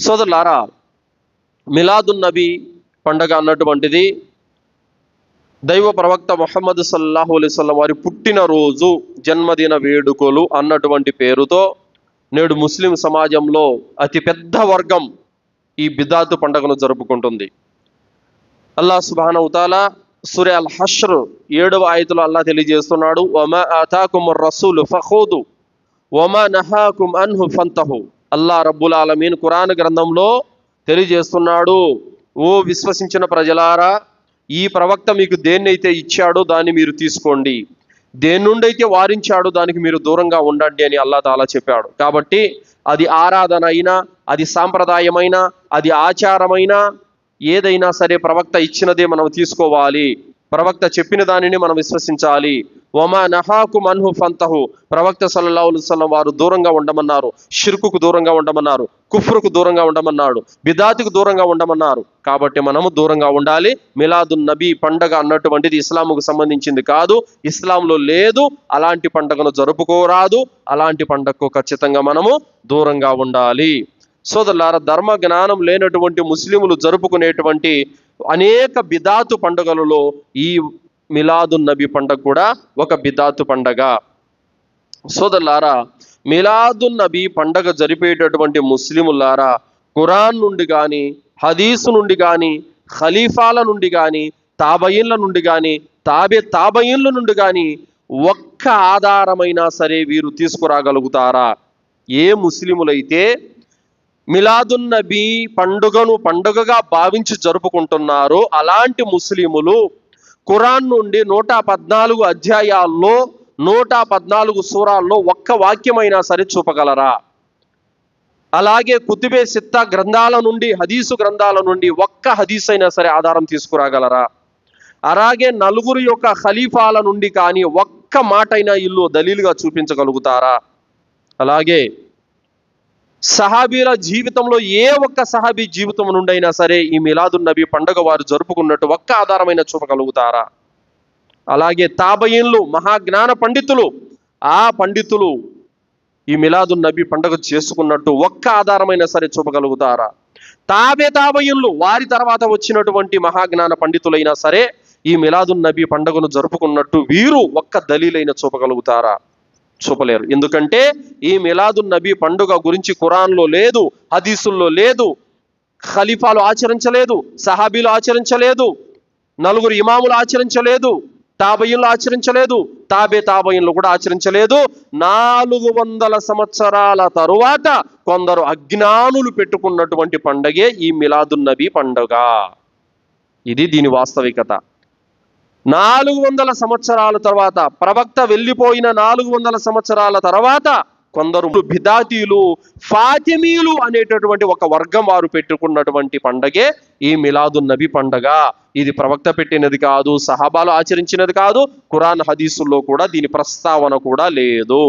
సోదరులారా మిలాదున్ నబీ పండగ అన్నటువంటిది దైవ ప్రవక్త మొహమ్మద్ సల్లాహు అలైవల్లం వారి పుట్టినరోజు జన్మదిన వేడుకలు అన్నటువంటి పేరుతో నేడు ముస్లిం సమాజంలో అతి పెద్ద వర్గం ఈ బిదాతు పండుగను జరుపుకుంటుంది. అల్లా సుబానవుతాలా సూర్య అల్ హష్ర్ ఏడవ ఆయతులో అల్లా తెలియజేస్తున్నాడు ఒమా అతాకుమ్ రసూలు ఫహూదు ఒమా నహాకుమ్ అన్హు ఫంతహు. అల్లా రబ్బుల్ ఆలమీన్ ఖురాన్ గ్రంథంలో తెలియజేస్తున్నాడు. ఓ విశ్వసించిన ప్రజలారా ఈ ప్రవక్త మీకు దేన్నైతే ఇచ్చాడో దాన్ని మీరు తీసుకోండి. దేని నుండి అయితే వారించాడో దానికి మీరు దూరంగా ఉండండి అని అల్లా తాలా చెప్పాడు. కాబట్టి అది ఆరాధన అయినా అది సాంప్రదాయమైన అది ఆచారమైన ఏదైనా సరే ప్రవక్త ఇచ్చినదే మనం తీసుకోవాలి. ప్రవక్త చెప్పిన దానిని మనం విశ్వసించాలి. ఒమా నహాకు మన్హు ఫంతహు. ప్రవక్త సల్లల్లాహుల్లం వారు దూరంగా ఉండమన్నారు. షిర్కుకు దూరంగా ఉండమన్నారు. కుఫ్రుకు దూరంగా ఉండమన్నాడు. బిదాతికి దూరంగా ఉండమన్నారు. కాబట్టి మనము దూరంగా ఉండాలి. మిలాదున్ నబీ పండగ అన్నటువంటిది ఇస్లాముకు సంబంధించింది కాదు. ఇస్లాంలో లేదు. అలాంటి పండగను జరుపుకోరాదు. అలాంటి పండగకు ఖచ్చితంగా మనము దూరంగా ఉండాలి. సోదరులార ధర్మ జ్ఞానం లేనటువంటి ముస్లిములు జరుపుకునేటువంటి అనేక బిదాతు పండుగలలో ఈ మిలాదున్ నబీ పండగ కూడా ఒక బిదాతు పండగ. సోదరులారా మిలాదున్ నబీ పండగ జరిపేటటువంటి ముస్లిములారా ఖురాన్ నుండి కానీ హదీసు నుండి కానీ ఖలీఫాల నుండి కానీ తాబయిన్ల నుండి కానీ తాబే తాబయిన్ల నుండి కానీ ఒక్క ఆధారమైనా సరే వీరు తీసుకురాగలుగుతారా? ఏ ముస్లిములైతే మిలాదున్ నబీ పండుగను పండుగగా భావించి జరుపుకుంటున్నారో అలాంటి ముస్లిములు ఖురాన్ నుండి నూట పద్నాలుగు అధ్యాయాల్లో నూట పద్నాలుగు సూరాల్లో ఒక్క వాక్యమైనా సరే చూపగలరా? అలాగే కుతుబే సిత్త గ్రంథాల నుండి హదీసు గ్రంథాల నుండి ఒక్క హదీస్ అయినా సరే ఆధారం తీసుకురాగలరా? అలాగే నలుగురు యొక్క ఖలీఫాల నుండి కానీ ఒక్క మాట ఇల్లు దలీలుగా చూపించగలుగుతారా? అలాగే సహాబీల జీవితంలో ఏ ఒక్క సహాబీ జీవితం నుండైనా సరే ఈ మిలాదున్ నబీ పండుగ వారు జరుపుకున్నట్టు ఒక్క ఆధారమైన చూపగలుగుతారా? అలాగే తాబయిన్లు మహాజ్ఞాన పండితులు ఆ పండితులు ఈ మిలాదున్ నబీ పండుగ చేసుకున్నట్టు ఒక్క ఆధారమైన సరే చూపగలుగుతారా? తాబే తాబయిన్లు వారి తర్వాత వచ్చినటువంటి మహాజ్ఞాన పండితులైనా సరే ఈ మిలాదున్ నబీ పండుగను జరుపుకున్నట్టు వీరు ఒక్క దలీలైన చూపగలుగుతారా? చూపలేరు. ఎందుకంటే ఈ మిలాదు నబీ పండుగ గురించి ఖురాన్లో లేదు హదీసుల్లో లేదు ఖలీఫాలు ఆచరించలేదు సహాబీలు ఆచరించలేదు నలుగురు ఇమాములు ఆచరించలేదు తాబయ్యులు ఆచరించలేదు తాబే తాబయ్యులు కూడా ఆచరించలేదు. నాలుగు వందల సంవత్సరాల తరువాత కొందరు అజ్ఞానులు పెట్టుకున్నటువంటి పండగే ఈ మిలాదున్నబీ పండుగ. ఇది దీని వాస్తవికత. నాలుగు వందల సంవత్సరాల తర్వాత ప్రవక్త వెళ్ళిపోయిన నాలుగు వందల సంవత్సరాల తర్వాత కొందరు బిదాతీలు ఫాతిమీలు అనేటటువంటి ఒక వర్గం వారు పెట్టుకున్నటువంటి పండగే ఈ మిలాదు నబి పండగ. ఇది ప్రవక్త పెట్టినది కాదు సహాబాలు ఆచరించినది కాదు ఖురాన్ హదీసుల్లో కూడా దీని ప్రస్తావన కూడా లేదు.